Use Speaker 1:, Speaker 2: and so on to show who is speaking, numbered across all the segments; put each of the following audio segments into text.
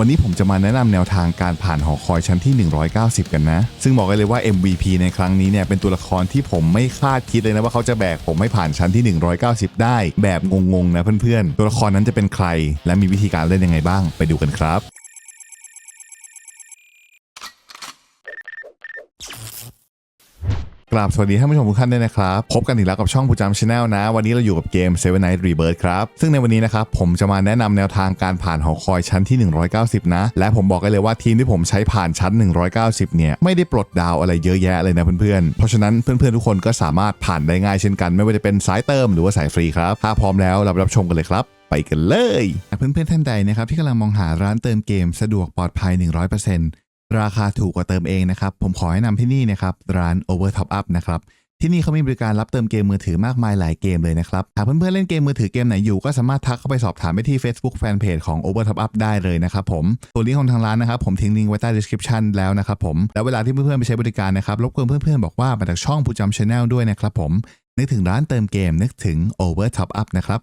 Speaker 1: วันนี้ผมจะมาแนะนำแนวทางการผ่านหอคอยชั้นที่ 190 กันนะ ซึ่งบอกเลยว่า MVP ในครั้งนี้เนี่ยเป็นตัวละครที่ผมไม่คาดคิดเลยนะว่าเขาจะแบกผมให้ผ่านชั้นที่ 190 ได้ แบบงงๆนะเพื่อนๆ ตัวละครนั้นจะเป็นใคร และมีวิธีการเล่นยังไงบ้าง ไปดูกันครับ กราบสวัสดีท่านผู้ชมทุกท่านด้วยนะครับ พบกันอีกแล้วกับช่องผู้จำชาแนลนะ วันนี้เราอยู่กับเกม Seven Night Rebirth ครับ ซึ่งในวันนี้นะครับ ผมจะมาแนะนำแนวทางการผ่านหอคอยชั้นที่ 190 นะ และผมบอกกันเลยว่าทีมที่ผมใช้ผ่านชั้น 190 เนี่ย ไม่ได้ปลดดาวอะไรเยอะแยะเลยนะเพื่อนๆ เพราะฉะนั้นเพื่อนๆ ทุกคนก็สามารถผ่านได้ง่ายเช่นกัน ไม่ว่าจะเป็นสายเติมหรือว่าสายฟรีครับถ้าพร้อมแล้วเราไปรับชมกันเลยครับไปกันเลย เพื่อนๆท่านใดนะครับที่กำลังมองหาร้านเติมเกมสะดวกปลอดภัย 100% ราคาถูกกว่าเติมเองนะครับ ผมขอแนะนำที่นี่นะครับ ร้าน Over Top Up นะครับ ที่นี่เขามีบริการรับเติมเกมมือถือมากมายหลายเกมเลยนะครับ หากเพื่อนๆเล่นเกมมือถือเกมไหนอยู่ก็สามารถทักเข้าไปสอบถามไปที่ Facebook Fanpage ของ Over Top Up ได้เลยนะครับผม ตัวลิงก์ของทางร้านนะครับ ผมทิ้งลิงก์ไว้ใต้ description แล้วนะครับผม แล้วเวลาที่เพื่อนๆไปใช้บริการนะครับ รบกวนเพื่อนๆบอกว่ามาจากช่องผู้จำ Channel ด้วยนะครับผม นึกถึงร้านเติมเกมนึกถึง Over Top Up นะครับ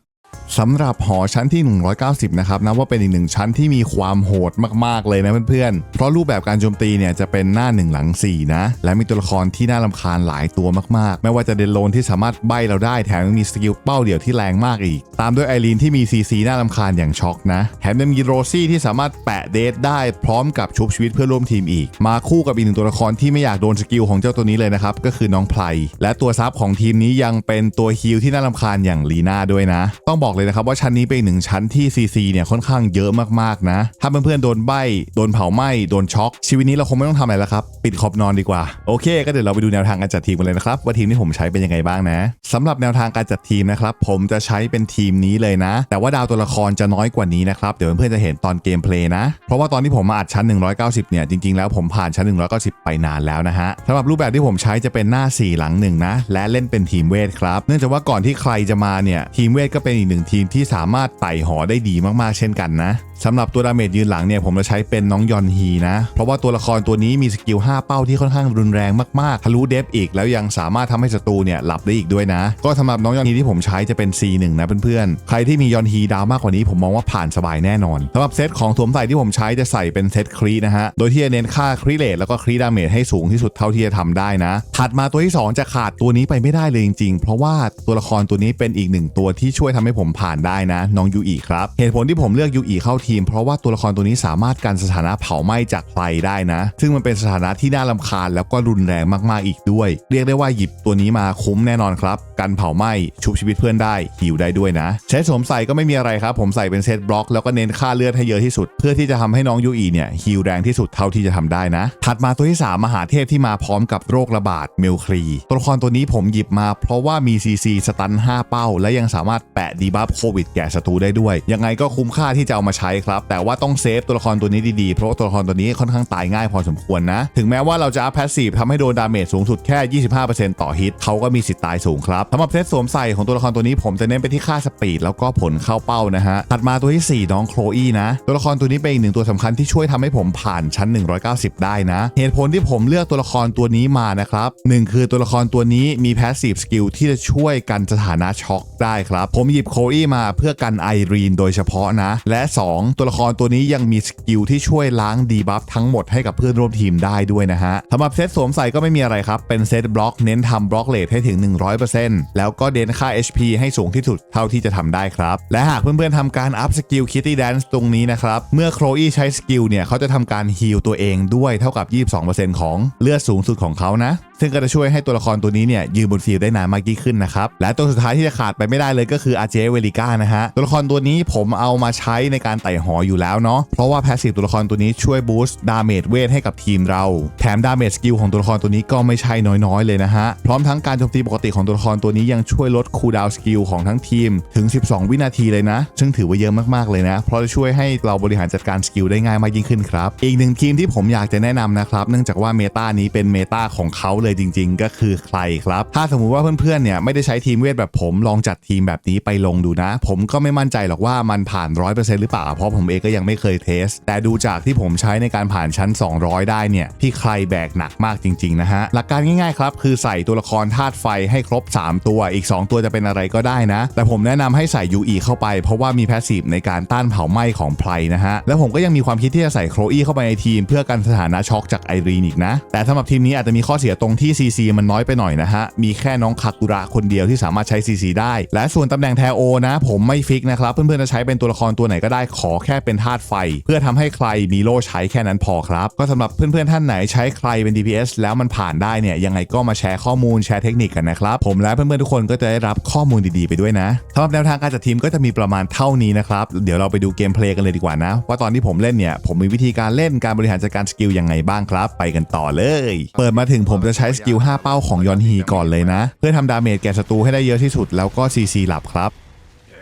Speaker 1: สำหรับหอชั้นที่ 190 นะครับนับว่าเป็นอีกหนึ่งชั้นที่มีความโหดมากๆเลยนะเพื่อนๆ เพราะรูปแบบการโจมตีเนี่ยจะเป็นหน้า 1 หลัง 4 นะ และมีตัวละครที่น่ารำคาญหลายตัวมากๆ ไม่ว่าจะเดนโลนที่สามารถใบเราได้แถมยังมีสกิลเป้าเดี่ยวที่แรงมากอีก ตามด้วยไอรีนที่มีซีซีน่ารำคาญอย่างช็อกนะ แถมยังมีโรซี่ที่สามารถแปะเดทได้พร้อมกับชุบชีวิตเพื่อร่วมทีมอีก มาคู่กับอีกหนึ่งตัวละครที่ไม่อยากโดนสกิลของเจ้าตัวนี้เลยนะครับก็คือน้องไพลและตัวซับของทีมนี้ยังเป็นตัวฮิลที่น่ารำคาญอย่างลีน่าด้วยนะต้องบอกเลยนะครับว่าชั้นนี้เป็นหนึ่งชั้นที่ซีซีเนี่ยค่อนข้างเยอะมากๆนะ ถ้าเพื่อนๆโดนใบ้โดนเผาไหม้โดนช็อก ชีวิตนี้เราคงไม่ต้องทำอะไรแล้วครับ ปิดขอบนอนดีกว่า โอเค ก็เดี๋ยวเราไปดูแนวทางการจัดทีมกันเลยนะครับ ว่าทีมที่ผมใช้เป็นยังไงบ้างนะสำหรับแนวทางการจัดทีมนะครับผมจะใช้เป็นทีมนี้เลยนะ แต่ว่าดาวตัวละครจะน้อยกว่านี้นะครับเดี๋ยวเพื่อนๆจะเห็นตอนเกมเพลย์นะ เพราะว่าตอนที่ผมมาอัดชั้น 190 เนี่ยจริงๆแล้วผมผ่านชั้น 190 ไปนานแล้วนะฮะสำหรับรูปแบบที่ผมใช้จะเป็นหน้า 4 หลังหนึ่งนะและเล่นเป็นทีมเวทครับเนื่องจากว่าก่อนที่ใครจะมาเนี่ยทีมเวทก็เป็นอีกหนึ่งทีมที่สามารถไต่หอได้ดีมากๆเช่นกันนะสำหรับตัวดาเมจยืนหลังเนี่ยผมจะใช้เป็นน้องยอนฮีนะ เพราะว่าตัวละครตัวนี้มีสกิล 5 เป้าที่ค่อนข้างรุนแรงมาก ๆ ทะลุเดฟอีก แล้วยังสามารถทำให้ศัตรูเนี่ยหลับได้อีกด้วยนะ ก็สำหรับน้องยอนฮีที่ผมใช้จะเป็น C1 นะเพื่อนๆ ใครที่มียอนฮีดาวมากกว่านี้ผมมองว่าผ่านสบายแน่นอนสำหรับเซตของสวมใส่ที่ผมใช้จะใส่เป็นเซตครีนะฮะ โดยที่จะเน้นค่าครีเลทแล้วก็ครีดาเมจให้สูงที่สุดเท่าที่จะทำได้นะ ถัดมาตัวที่ 2 จะขาดตัวนี้ไปไม่ได้เลยจริงๆ เพราะว่าตัวละครตัวนี้เป็นอีกหนึ่งตัวที่ช่วยทำให้ผมผ่านได้นะ น้องยูอีครับเหตุผลที่ผมเลือกยูอีเข้าทีม เพราะว่าตัวละครตัวนี้สามารถกันสถานะเผาไหม้จากไฟได้นะ ซึ่งมันเป็นสถานะที่น่าลำคาญแล้วก็รุนแรงมากๆอีกด้วย เรียกได้ว่าหยิบตัวนี้มาคุ้มแน่นอนครับกันเผาไหม้ชุบชีวิตเพื่อนได้ฮิวได้ด้วยนะ เซตสวมใส่ก็ไม่มีอะไรครับ ผมใส่เป็นเซตบล็อกแล้วก็เน้นค่าเลือดให้เยอะที่สุด เพื่อที่จะทำให้น้องยูอีเนี่ยฮิวแรงที่สุดเท่าที่จะทำได้นะ ถัดมาตัวที่ 3 มหาเทพที่มาพร้อมกับโรคระบาดเมลครีตัวละครตัวนี้ผมหยิบมาเพราะว่ามี CC สตัน 5 เป้า และยังสามารถแปะดีบัฟโควิดแก่ศัตรูได้ด้วย ยังไงก็คุ้มค่าที่จะเอามาใช้ครับ แต่ว่าต้องเซฟตัวละครตัวนี้ดีๆ เพราะตัวละครตัวนี้ค่อนข้างตายง่ายพอสมควรนะ ถึงแม้ว่าเราจะอัพแพสซีฟทำให้โดนดาเมจสูงสุดแค่ 25%ต่อฮิตเขาก็มีสิทธิ์ตายสูงครับสำหรับเซตสวมใส่ของตัวละครตัวนี้ผมจะเน้นไปที่ค่าสปีดแล้วก็ผลเข้าเป้านะฮะถัดมาตัวที่ 4 น้องโคลอีนะ ตัวละครตัวนี้เป็นอีกหนึ่งตัวสำคัญที่ช่วยทำให้ผมผ่านชั้น 190 ได้นะ เหตุผลที่ผมเลือกตัวละครตัวนี้มานะครับหนึ่งคือตัวละครตัวนี้มีแพสซีฟสกิลที่จะช่วยกันสถานะช็อกได้ครับ ผมหยิบโคลอีมาเพื่อกันไอรีนโดยเฉพาะนะ และ 2 ตัวละครตัวนี้ยังมีสกิลที่ช่วยล้างดีบัฟทั้งหมดให้กับเพื่อนร่วมทีมได้ด้วยนะฮะสำหรับเซตสวมใส่ก็ไม่มีอะไรครับเป็นเซตบล็อกเน้นทำบล็อกเลทให้ถึง 100%แล้วก็เดนค่า HP ให้สูงที่สุดเท่าที่จะทำได้ครับ และหากเพื่อนๆทำการอัพสกิลคิตตี้แดนซ์ตรงนี้นะครับ เมื่อโคลอีใช้สกิลเนี่ยเขาจะทำการฮีลตัวเองด้วยเท่ากับ 22%ของเลือดสูงสุดของเขานะซึ่งก็จะช่วยให้ตัวละครตัวนี้เนี่ยยืนบนฟิลด์ได้นานมากยิ่งขึ้นนะครับ และตัวสุดท้ายที่จะขาดไปไม่ได้เลยก็คืออาเจเวลิก้านะฮะ ตัวละครตัวนี้ผมเอามาใช้ในการไต่หออยู่แล้วเนาะ เพราะว่าแพสซีฟตัวละครตัวนี้ช่วยบูสต์ดาเมจเวทให้กับทีมเรา แถมดาเมจสกิลของตัวละครตัวนี้ก็ไม่ใช่น้อยๆเลยนะฮะ พร้อมทั้งการโจมตีปกติของตัวละครตัวนี้ยังช่วยลดคูลดาวสกิลของทั้งทีมถึง 12 วินาทีเลยนะ ซึ่งถือว่าเยอะมากๆเลยนะ เพราะจะช่วยให้เราบริหารจัดการสกิลได้ง่ายมากยิ่งขึ้นครับ อีกหนึ่งทีมที่ผมอยากจะแนะนำนะครับ เนื่องจากว่าเมตานี้เป็นเมตาของเขาเลยจริง ๆ ก็คือใครครับ ถ้าสมมุติว่าเพื่อนๆเนี่ยไม่ได้ใช้ทีมเวทแบบผมลองจัดทีมแบบนี้ไปลงดูนะ ผมก็ไม่มั่นใจหรอกว่ามันผ่าน 100%หรือเปล่า เพราะผมเองก็ยังไม่เคยเทส แต่ดูจากที่ผมใช้ในการผ่านชั้น 200 ได้เนี่ยพี่ใครแบกหนักมากจริงๆนะฮะหลักการง่ายๆครับคือใส่ตัวละครธาตุไฟให้ครบ 3 ตัวอีก 2 ตัวจะเป็นอะไรก็ได้นะ แต่ผมแนะนำให้ใส่ UE เข้าไป เพราะว่ามีแพสซีฟในการต้านเผาไหม้ของไพรนะฮะแล้วผมก็ยังมีความคิดที่จะใส่โครอี้เข้าไปในทีม เพื่อกันสถานะช็อกจากไอรีนอีกนะ แต่สำหรับทีมนี้อาจจะมีข้อเสียตรงที่ CC มันน้อยไปหน่อยนะฮะ มีแค่น้องคากุระคนเดียวที่สามารถใช้ CC ได้ และส่วนตำแหน่งแทโอนะ ผมไม่ฟิกนะครับ เพื่อนๆจะใช้เป็นตัวละครตัวไหนก็ได้ขอแค่เป็นธาตุไฟ เพื่อทำให้ใครมีโล่ใช้แค่นั้นพอครับ ก็สำหรับเพื่อนๆท่านไหนใช้ใครเป็น DPS แล้วมันผ่านได้เนี่ยยังไงก็มาแชร์ข้อมูลแชร์เทคนิคกันนะครับผมและเพื่อนๆทุกคนก็จะได้รับข้อมูลดีๆไปด้วยนะสำหรับแนวทางการจัดทีมก็จะมีประมาณเท่านี้นะครับเดี๋ยวเราไปดูเกมเพลย์กันเลยดีกว่านะ ว่าตอนที่ผมเล่นเนี่ยผมมีวิธีการเล่นการบริหารจัดการสกิลยังไงบ้างครับ ไปกันต่อเลย เปิดมาถึงผมจะใช้ช้สกิล 5 เป้าของยอนฮีก่อนเลยนะ เพื่อทำดาเมจแก่ศัตรูให้ได้เยอะที่สุดแล้วก็ CC หลับครับ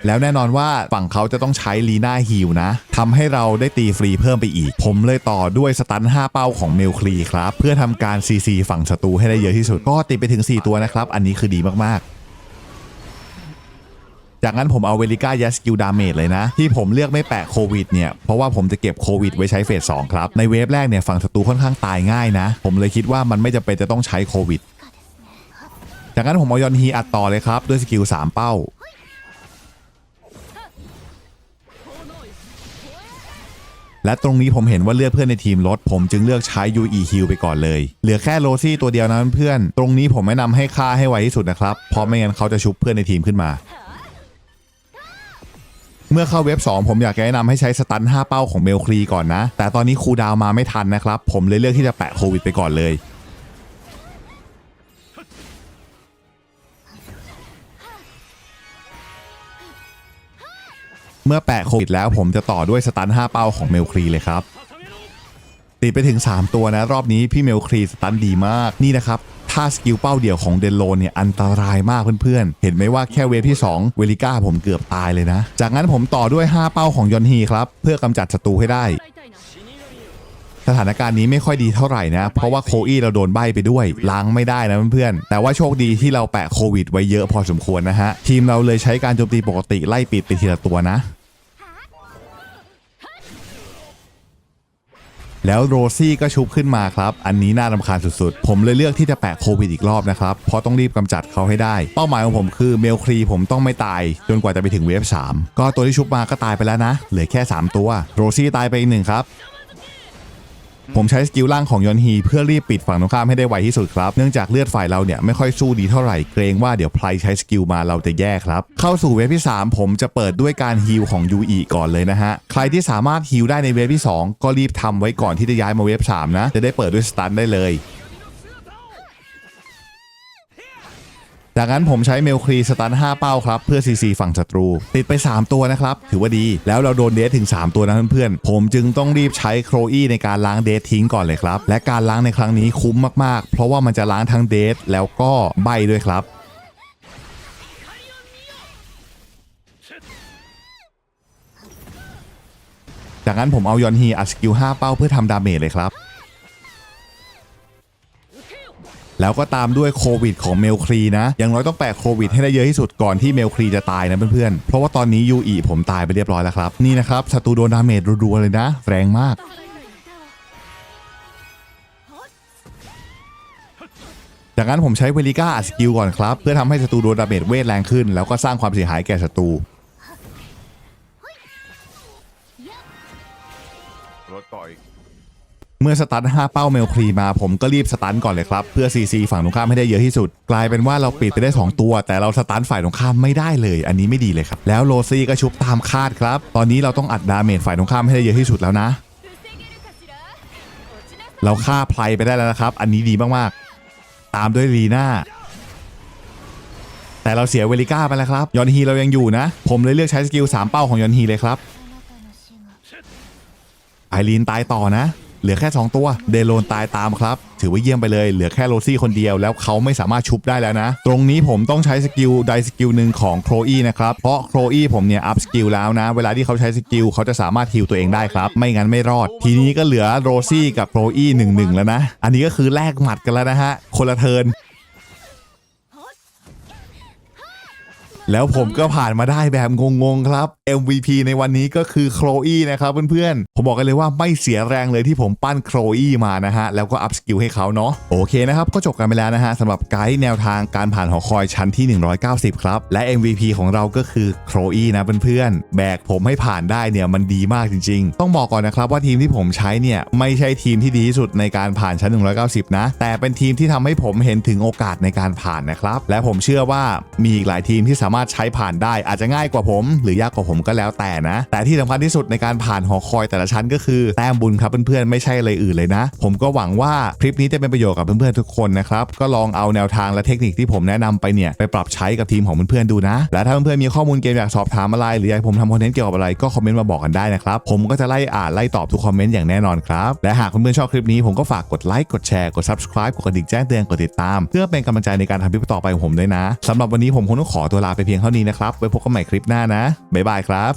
Speaker 1: แล้วแน่นอนว่าฝั่งเขาจะต้องใช้ลีน่าฮิลนะทำให้เราได้ตีฟรีเพิ่มไปอีก ผมเลยต่อด้วยสตัน 5 เป้าของเมลคลีครับ เพื่อทำการ CC ฝั่งศัตรูให้ได้เยอะที่สุด ก็ติดไปถึง 4 ตัวนะครับ อันนี้คือดีมากๆ จากนั้นผมเอาเวลิก้ายัสกิลดาเมจเลยนะ ที่ผมเลือกไม่แปะโควิดเนี่ย เพราะว่าผมจะเก็บโควิดไว้ใช้เฟส2ครับ ในเวฟแรกเนี่ยฝั่งศัตรูค่อนข้างตายง่ายนะ ผมเลยคิดว่ามันไม่จำเป็นจะต้องใช้โควิด จากนั้นผมเอายอนฮีอัดต่อเลยครับ ด้วยสกิล3เป้าและตรงนี้ผมเห็นว่าเลือดเพื่อนในทีมลด ผมจึงเลือกใช้ UE Heal ไปก่อนเลย เหลือแค่โรซี่ตัวเดียวนะเพื่อน ตรงนี้ผมแนะนำให้ฆ่าให้ไวที่สุดนะครับ เพราะไม่งั้นเขาจะชุบเพื่อนในทีมขึ้นมา เมื่อเข้าเว็บ 2 ผมอยากแนะนำให้ใช้สตัน5เป้าของเมลครีก่อนนะ แต่ตอนนี้ครูดาวมาไม่ทันนะครับ ผมเลยเลือกที่จะแปะโควิดไปก่อนเลยเมื่อแปะโควิดแล้วผมจะต่อด้วยสตัน5เป้าของเมลครีเลยครับ ติดไปถึง 3 ตัวนะ รอบนี้พี่เมลครีสตันดีมากนี่นะครับ ถ้าสกิลเป้าเดี่ยวของเดนโลเนี่ยอันตรายมากเพื่อนๆ เห็นไหมว่าแค่เวฟที่ 2 เวลิก้าผมเกือบตายเลยนะ จากนั้นผมต่อด้วย 5 เป้าของยอนฮีครับ เพื่อกำจัดศัตรูให้ได้สถานการณ์นี้ไม่ค่อยดีเท่าไหร่นะ เพราะว่าโคอี้เราโดนใบไปด้วย ล้างไม่ได้นะเพื่อนๆ แต่ว่าโชคดีที่เราแปะโควิดไว้เยอะพอสมควรนะฮะ ทีมเราเลยใช้การโจมตีปกติไล่ปิดไปทีละตัวนะ แล้วโรซี่ก็ชุบขึ้นมาครับ อันนี้น่ารำคาญสุดๆ ผมเลยเลือกที่จะแปะโควิดอีกรอบนะครับ เพราะต้องรีบกำจัดเขาให้ได้ เป้าหมายของผมคือเมลครีผมต้องไม่ตาย จนกว่าจะไปถึงเวฟ3ก็ตัวที่ชุบมาก็ตายไปแล้วนะ เหลือแค่ 3 ตัว โรซี่ตายไปอีกหนึ่งครับ ผมใช้สกิลล่างของยอนฮีเพื่อรีบปิดฝั่งตรงข้ามให้ได้ไวที่สุดครับ เนื่องจากเลือดฝ่ายเราเนี่ยไม่ค่อยสู้ดีเท่าไหร่เกรงว่าเดี๋ยวไพรใช้สกิลมาเราจะแย่ครับ เข้าสู่เวฟที่ 3 ผมจะเปิดด้วยการฮิลของยูอีก่อนเลยนะฮะ ใครที่สามารถฮิลได้ในเวฟที่ 2 ก็รีบทำไว้ก่อนที่จะย้ายมาเวฟ3นะจะได้เปิดด้วยสตันได้เลย จากนั้นผมใช้เมลครีสตัน 5 เป้าครับ เพื่อ CC ฝั่งศัตรู ติดไป 3 ตัวนะครับ ถือว่าดี แล้วเราโดนเดทถึง 3 ตัวนะเพื่อนๆ ผมจึงต้องรีบใช้โครอี้ในการล้างเดททิ้งก่อนเลยครับ และการล้างในครั้งนี้คุ้มมากๆ เพราะว่ามันจะล้างทั้งเดทแล้วก็ใบด้วยครับจากนั้นผมเอายอนฮีอัดสกิล5เป้าเพื่อทำดาเมจเลยครับ แล้วก็ตามด้วยโควิดของเมลครีนะอย่างน้อยต้องแปะโควิดให้ได้เยอะที่สุดก่อนที่เมลครีจะตายนะเพื่อนๆ เพราะว่าตอนนี้ยูอีผมตายไปเรียบร้อยแล้วครับ นี่นะครับศัตรูโดนดาเมจรัวๆเลยนะ แรงมากจากนั้นผมใช้เวลิก้าอัดสกิลก่อนครับ เพื่อทำให้ศัตรูโดนดาเมจเวทแรงขึ้น แล้วก็สร้างความเสียหายแก่ศัตรูรถต่อย เมื่อสตัน5เป้าเมลครีมาผมก็รีบสตันก่อนเลยครับ เพื่อ CC ฝั่งตรงข้ามให้ได้เยอะที่สุด กลายเป็นว่าเราปิดไปได้ 2 ตัว แต่เราสตันฝ่ายตรงข้ามไม่ได้เลย อันนี้ไม่ดีเลยครับ แล้วโรซี่ก็ชุบตามคาดครับ ตอนนี้เราต้องอัดดาเมจฝ่ายตรงข้ามให้ได้เยอะที่สุดแล้วนะ เราฆ่าไพลไปได้แล้วนะครับ อันนี้ดีมากๆ ตามด้วยลีน่าแต่เราเสียเวลิก้าไปแล้วครับยอนฮีเรายังอยู่นะ ผมเลยเลือกใช้สกิล3เป้าของยอนฮีเลยครับไอรีนตายต่อนะ เหลือแค่ 2 ตัว เดโลนตายตามครับ ถือว่าเยี่ยมไปเลย เหลือแค่โรซี่คนเดียว แล้วเขาไม่สามารถชุบได้แล้วนะ ตรงนี้ผมต้องใช้สกิลใดสกิลหนึ่งของโครอีนะครับ เพราะโครอีผมเนี่ยอัพสกิลแล้วนะ เวลาที่เขาใช้สกิลเขาจะสามารถฮิลตัวเองได้ครับ ไม่งั้นไม่รอด ทีนี้ก็เหลือโรซี่กับโครอีหนึ่งหนึ่งแล้วนะ อันนี้ก็คือแลกหมัดกันแล้วนะฮะ คนละเทินแล้วผมก็ผ่านมาได้แบบงงๆครับ MVP ในวันนี้ก็คือโครอีนะครับเพื่อนผมบอกกันเลยว่าไม่เสียแรงเลยที่ผมปั้นโครอีมานะฮะ แล้วก็อัพสกิลให้เขาเนาะโอเคนะครับ ก็จบกันไปแล้วนะฮะสำหรับไกด์แนวทางการผ่านหอคอยชั้นที่ 190 ครับ และ MVP ของเราก็คือโครอีนะเพื่อนๆแบกผมให้ผ่านได้เนี่ยมันดีมากจริง ๆ ต้องบอกก่อนนะครับว่าทีมที่ผมใช้เนี่ยไม่ใช่ทีมที่ดีที่สุดในการผ่านชั้น 190 นะ แต่เป็นทีมที่ทำให้ผมเห็นถึงโอกาสในการผ่านนะครับและผมเชื่อว่ามีอีกหลายทีมที่สามารถใช้ผ่านได้อาจจะง่ายกว่าผม หรือยากกว่าผมก็แล้วแต่นะ แต่ที่สำคัญที่สุดในการผ่านหอคอยแต่ละชั้นก็คือแต้มบุญครับเพื่อนๆไม่ใช่อะไรอื่นเลยนะ ผมก็หวังว่าคลิปนี้จะเป็นประโยชน์กับเพื่อนๆทุกคนนะครับก็ลองเอาแนวทางและเทคนิคที่ผมแนะนำไปเนี่ยไปปรับใช้กับทีมของเพื่อนๆดูนะ และถ้าเพื่อนๆมีข้อมูลเกมอยากสอบถามอะไร หรืออยากให้ผมทำคอนเทนต์เกี่ยวกับอะไรก็คอมเมนต์มาบอกกันได้นะครับผมก็จะไล่อ่านไล่ตอบทุกคอมเมนต์อย่างแน่นอนครับและหากเพื่อนๆชอบคลิปนี้ผมก็ฝากกดไลค์กดแชร์กด subscribe กดกระดิ่งแจ้งเตือนกดติดตาม เพื่อเป็นกำลังใจในการทำคลิปต่อไปของผมด้วยนะสำหรับวันนี้ผมคงต้องขอตัวลาไปเพียงเท่านี้นะครับไว้พบกันใหม่คลิปหน้านะบ๊ายบายครับ